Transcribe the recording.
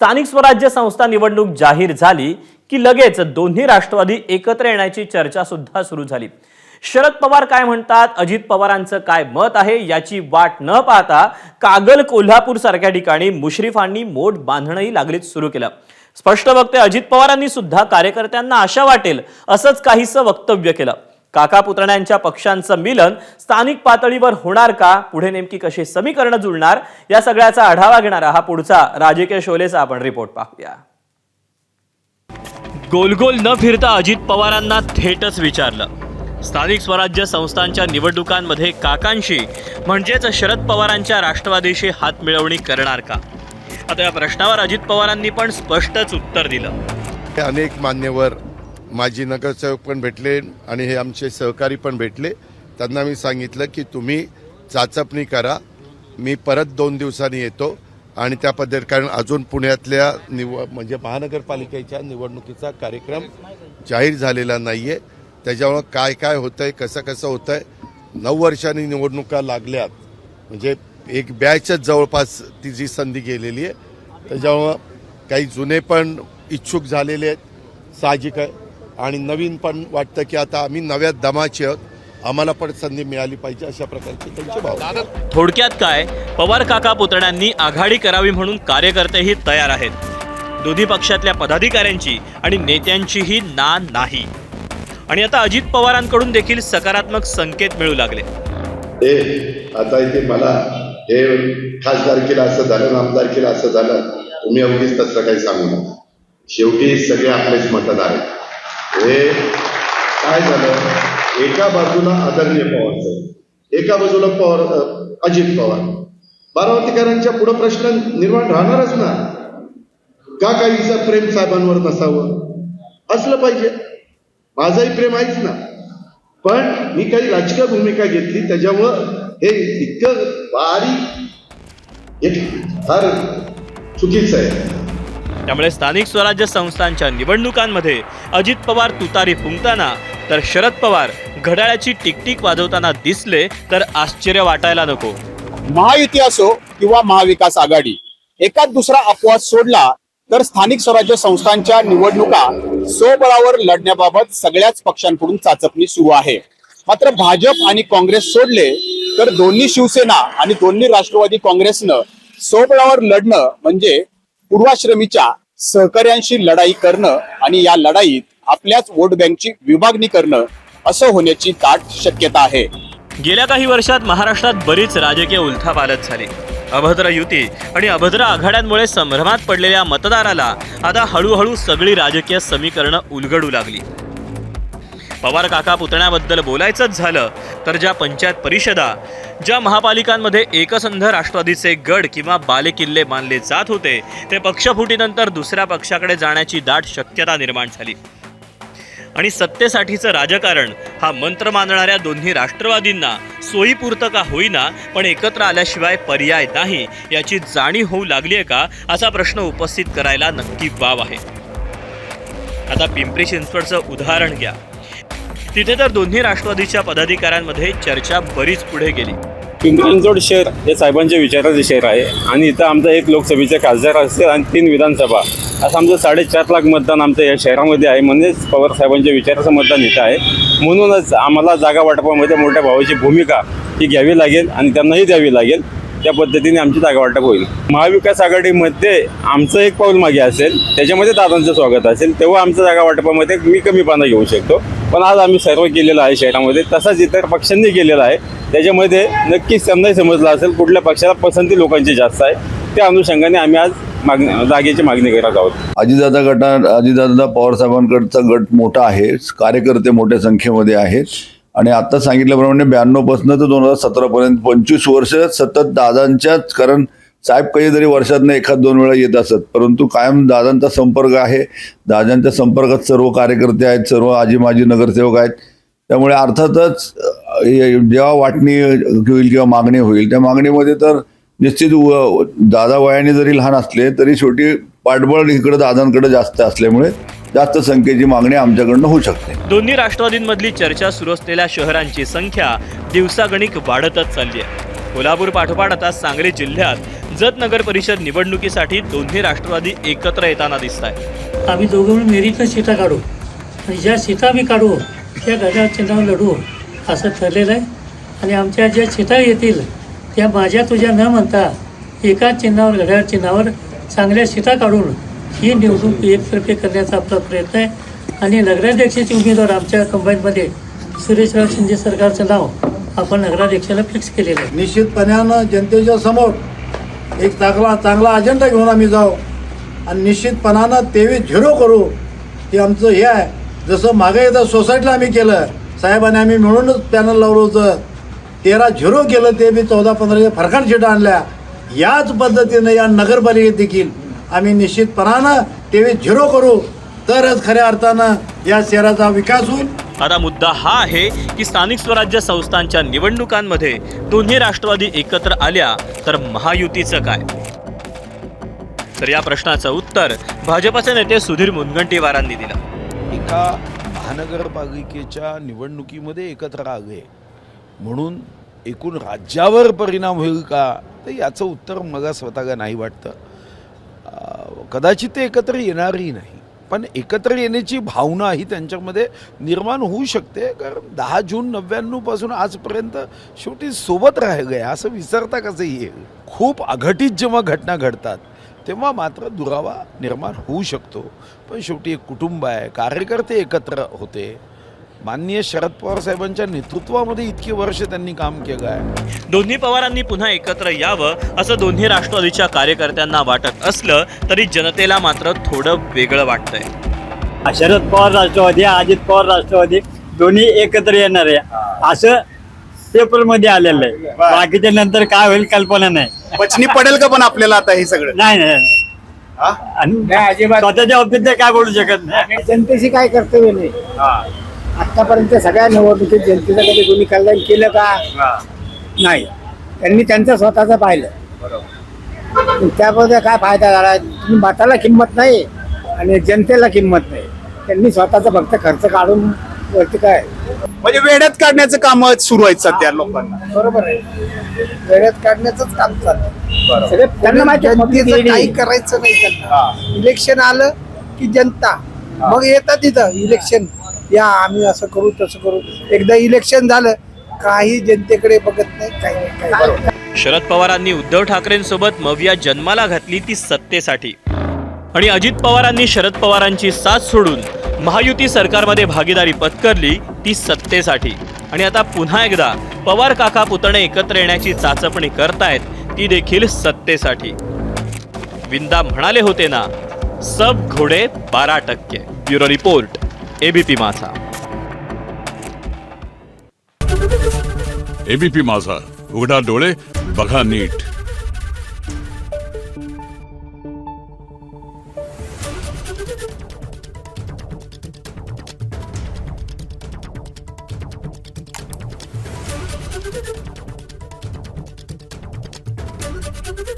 स्थानिक स्वराज्य संस्था निवडणूक जाहीर झाली की लगेच दोन्ही राष्ट्रवादी एकत्र येण्याची चर्चा सुद्धा सुरू झाली. शरद पवार काय म्हणतात? अजित पवारांचं काय मत आहे? याची वाट न पाहता कागल कोल्हापूर सारख्या ठिकाणी मुश्रीफांनी मोठ बांधणंही लागलीच सुरू केलं. स्पष्ट वक्ते अजित पवारांनी सुद्धा कार्यकर्त्यांना आशा वाटेल असंच काहीसं वक्तव्य केलं. काका पुतण्यांच्या पक्षांचं मिलन स्थानिक पातळीवर होणार का? पुढे नेमकी कशी समीकरणं जुळणार? या सगळ्याचा आढावा घेणारा हा पुढचा राजकीय शोलेचा आपण रिपोर्ट पाहूया. गोल गोल न फिरता अजित पवारांना थेटच विचारलं. स्थानिक स्वराज्य संस्थांच्या निवडणुकांमध्ये काकांशी म्हणजेच शरद पवारांच्या राष्ट्रवादीशी हात मिळवणी करणार का? आता या प्रश्नावर अजित पवारांनी पण स्पष्टच उत्तर दिलं. हे अनेक मान्यवर माजी नगरसेवक पण भेटले आणि हे आमचे सहकारी पण भेटले. त्यांना मी सांगितलं की तुम्ही चाचपणी करा. मी परत दोन दिवसांनी येतो आणि त्या पद्धती कारण अजून पुण्यातल्या निव म्हणजे महानगरपालिकेच्या निवडणुकीचा कार्यक्रम जाहीर झालेला नाही आहे त्याच्यामुळं काय काय होतं आहे कसं कसं होतं आहे नऊ वर्षांनी निवडणुका लागल्यात. म्हणजे एक बॅचच जवळपास ती जी संधी गेलेली आहे. त्याच्यामुळं काही जुने पण इच्छुक झालेले आहेत. साहजिक आहे. आणि नवीन पण वाटतं की आता आम्ही नव्या दमाचे आहोत. आम्हाला पण संधी मिळाली पाहिजे अशा प्रकारचे त्यांचे भाव. थोडक्यात काय? पवार काका पुतण्यांनी आघाडी करावी म्हणून कार्यकर्तेही तयार आहेत. दोन्ही पक्षातल्या पदाधिकाऱ्यांची आणि नेत्यांचीही ना नाही. आणि आता अजित पवारांकडून देखील सकारात्मक संकेत मिळू लागले. हे आता इथे मला हे खासदारकीला असं झालं आमदारकीला असं झालं. तुम्ही अगदीच तसं काही सांगू नका. शेवटी सगळे आपलेच मतदार आहेत. हे काय झालं? एका बाजूला आदरणीय पवार साहेब एका बाजूला पवार अजित पवार. बारामतीकरांच्या पुढे प्रश्न निर्माण राहणारच ना. का काहीचं प्रेम साहेबांवर नसावं? असलं पाहिजे. माझाही प्रेम आहेच ना. पण मी काही राजकीय भूमिका घेतली त्याच्यामुळं हे इतकं बारीक एक फार चुकीचं आहे. त्यामुळे स्थानिक स्वराज्य संस्थांच्या निवडणुकांमध्ये अजित पवार तुतारी फुंकताना तर शरद पवार घड्याळाची टिकटिक वाजवताना दिसले तर आश्चर्य वाटायला नको. महायुती असो हो किंवा महाविकास आघाडी एकाच दुसरा अपवाद सोडला तर स्थानिक स्वराज्य संस्थांच्या निवडणुका स्वबळावर लढण्याबाबत सगळ्याच पक्षांकडून चाचपणी सुरू आहे. मात्र भाजप आणि काँग्रेस सोडले तर दोन्ही शिवसेना आणि दोन्ही राष्ट्रवादी काँग्रेसनं स्वबळावर लढणं म्हणजे पूर्वाश्रमीच्या सहकाऱ्यांशी लढाई करणं आणि या लढाईत आपल्याच वोट बँकची विभागणी करणं असं होण्याची दाट शक्यता आहे. गेल्या काही वर्षात महाराष्ट्रात बरीच राजकीय उलथापालथ झाली. अभद्र युती आणि अभद्र आघाड्यांमुळे संभ्रमात पडलेल्या मतदाराला आता हळूहळू सगळी राजकीय समीकरणं उलगडू लागली. पवार काका पुतण्याबद्दल बोलायचंच झालं तर ज्या पंचायत परिषदा ज्या महापालिकांमध्ये एकसंध राष्ट्रवादीचे गड किंवा बालेकिल्ले मानले जात होते ते पक्षफुटीनंतर दुसऱ्या पक्षाकडे जाण्याची दाट शक्यता निर्माण झाली. आणि सत्तेसाठीचं राजकारण हा मंत्र मानणाऱ्या दोन्ही राष्ट्रवादींना सोयीपुरतं का होईना पण एकत्र आल्याशिवाय पर्याय नाही याची जाणीव होऊ लागली आहे का असा प्रश्न उपस्थित करायला नक्की वाव आहे. आता पिंपरी चिंचवडचं उदाहरण घ्या. तिथे तर दोन्ही राष्ट्रवादीच्या पदाधिकाऱ्यांमध्ये चर्चा बरीच पुढे गेली. पिंपरी शहर हे साहेबांच्या विचाराचे शहर आहे आणि इथं आमचा एक लोकसभेचे खासदार असेल आणि तीन विधानसभा. असं आमचं साडेचार लाख मतदान आमचं या शहरामध्ये आहे. म्हणजेच पवार साहेबांच्या विचाराचं मतदान इथं आहे. म्हणूनच आम्हाला जागा वाटपामध्ये मोठ्या भावाची भूमिका ही घ्यावी लागेल आणि त्यांनाही द्यावी लागेल. त्या पद्धतीने आमची जागा वाटप होईल. महाविकास आघाडीमध्ये आमचं एक पाऊल मागे असेल त्याच्यामध्ये दादांचं स्वागत असेल तेव्हा आमचं जागा वाटपामध्ये मी कमीपणा घेऊ शकतो. पण आज आम्ही सर्व केलेलं आहे शहरामध्ये तसाच इतर पक्षांनी केलेला आहे. त्याच्यामध्ये नक्कीच त्यांनाही समजलं असेल कुठल्या पक्षाला पसंती लोकांची जास्त आहे. त्या अनुषंगाने आम्ही आज मागणी जागेची मागणी करत आहोत. अजितदादा गटा अजितदादा पवारसाहेबांकडचा गट मोठा आहे कार्यकर्ते मोठ्या संख्येमध्ये आहेत. आणि आता सांगितल्याप्रमाणे ब्याण्णवपासून तर दोन हजार सतरापर्यंत पंचवीस वर्ष सतत दादांच्याच कारण साहेब कधीतरी वर्षातनं एखाद दोन वेळा येत असत. परंतु कायम दादांचा संपर्क आहे. दादांच्या संपर्कात सर्व कार्यकर्ते आहेत सर्व आजी माजी नगरसेवक आहेत. त्यामुळे अर्थातच जेव्हा वाटणी होईल किंवा मागणी होईल त्या मागणीमध्ये तर निश्चित व- दादा वयाने जरी लहान असले तरी शेवटी पाठबळ इकडे दादांकडे जास्त असल्यामुळे जास्त संख्येची मागणी आमच्याकडनं होऊ शकते. दोन्ही राष्ट्रवादींमधली चर्चा सुरू असलेल्या शहरांची संख्या दिवसागणिक वाढतच चालली आहे. कोल्हापूर पाठोपाठ आता सांगली जिल्ह्यात जत नगर परिषद निवडणुकीसाठी दोन्ही राष्ट्रवादी एकत्र येताना दिसत आहेत आम्ही दोघं मिळून मेरीतनं सीटा काढू. आणि ज्या सीटा आम्ही काढू त्या घड्याळ चिन्हावर लढू असं ठरलेलं आहे. आणि आमच्या ज्या सीटा येतील त्या माझ्या तुझ्या न म्हणता एका चिन्हावर घड्याळ चिन्हावर चांगल्या सीटा काढून ही निवडणूक एकतर्फे करण्याचा आपला प्रयत्न आहे. आणि नगराध्यक्षाचे उमेदवार आमच्या कंबाईनमध्ये सुरेशराव शिंदे सरकारचं नाव आपण नगराध्यक्षाला फिक्स केलेलं आहे. निश्चितपणानं जनतेच्या समोर एक चांगला चांगला अजेंडा घेऊन आम्ही जाऊ. आणि निश्चितपणानं तेवीस झिरो करू. ते आमचं हे आहे. जसं मागे एकदा सोसायटीला आम्ही केलं. साहेबांनी आम्ही मिळूनच पॅनल लावलं होतं. तेरा झिरो केलं ते मी चौदा पंधराच्या फरकान शिटा आणल्या. याच पद्धतीनं या नगरपालिकेत देखील आम्ही निश्चितपणानं तेवीस झिरो करू. तरच खऱ्या अर्थानं या शहराचा विकास होईल. आता मुद्दा हा आहे की स्थानिक स्वराज्य संस्थांच्या निवडणुकांमध्ये दोन्ही राष्ट्रवादी एकत्र आल्या तर महायुतीचं काय? तर या प्रश्नाचं उत्तर भाजपचे नेते सुधीर मुनगंटीवारांनी दिलं. एका महानगरपालिकेच्या निवडणुकीमध्ये एकत्र आले म्हणून एकूण राज्यावर परिणाम होईल का? तर याचं उत्तर मला स्वतःला नाही वाटतं. कदाचित ते एकत्र येणारही नाही. पण एकत्र येण्याची भावना ही त्यांच्यामध्ये निर्माण होऊ शकते. कारण दहा जून नव्याण्णवपासून आजपर्यंत शेवटी सोबत राहिले असं विसरता कसं येईल. खूप अघटित जेव्हा घटना घडतात तेव्हा मात्र दुरावा निर्माण होऊ शकतो. पण शेवटी एक कुटुंब आहे कार्यकर्ते एकत्र होते. माननीय शरद पवार साहेबांच्या नेतृत्वामध्ये इतकी वर्ष त्यांनी काम केलं आहे. दोन्ही पवारांनी पुन्हा एकत्र यावं असं दोन्ही राष्ट्रवादीच्या कार्यकर्त्यांना वाटत असलं तरी जनतेला मात्र थोडं वेगळं वाटतंय. शरद पवार राष्ट्रवादी अजित पवार राष्ट्रवादी दोन्ही एकत्र येणार आहे. असं पेपरमध्ये आलेलं आहे. बाकीच्या नंतर काय होईल कल्पना नाही. पचनी पडेल का पण आपल्याला आता हे सगळं? नाही नाही आणि स्वतःच्या बाबतीत काय बोलू शकत नाही. जनतेशी काय कर्तव्य नाही. आतापर्यंत सगळ्या निवडणुकीत जनतेचं कधी कोणी कल्याण केलं का? नाही. त्यांनी त्यांचं स्वतःचं पाहिलं. पण त्यामध्ये काय फायदा झाला? तुम्ही मताला किंमत नाही आणि जनतेला किंमत नाही. त्यांनी स्वतःचा फक्त खर्च काढून वरती काय? म्हणजे वेड्यात काढण्याचं काम सुरू आहेत सध्या लोकांना. बरोबर आहे. वेळेत काढण्याच काम चाललं. सगळे त्यांना माहिती आहे, काही करायचं नाही त्यांना. इलेक्शन आलं की जनता. मग येतात तिथं इलेक्शन. या आम्ही असं करू तसं करू. एकदा इलेक्शन झालं काही जनतेकडे बघत नाही काही नाही काही शरद पवारांनी उद्धव ठाकरेंसोबत मविया जन्माला घातली ती सत्तेसाठी. आणि अजित पवारांनी शरद पवारांची साथ सोडून महायुती सरकारमध्ये भागीदारी पत्करली ती सत्तेसाठी. आणि आता पुन्हा एकदा पवार काका पुतणे एकत्र येण्याची चाचपणी करतायत ती देखील सत्तेसाठी. विंदा म्हणाले होते ना सब घोडे बारा टक्के. Bureau report. ABP Majha ABP Majha उघडा डोळे बघा नीट.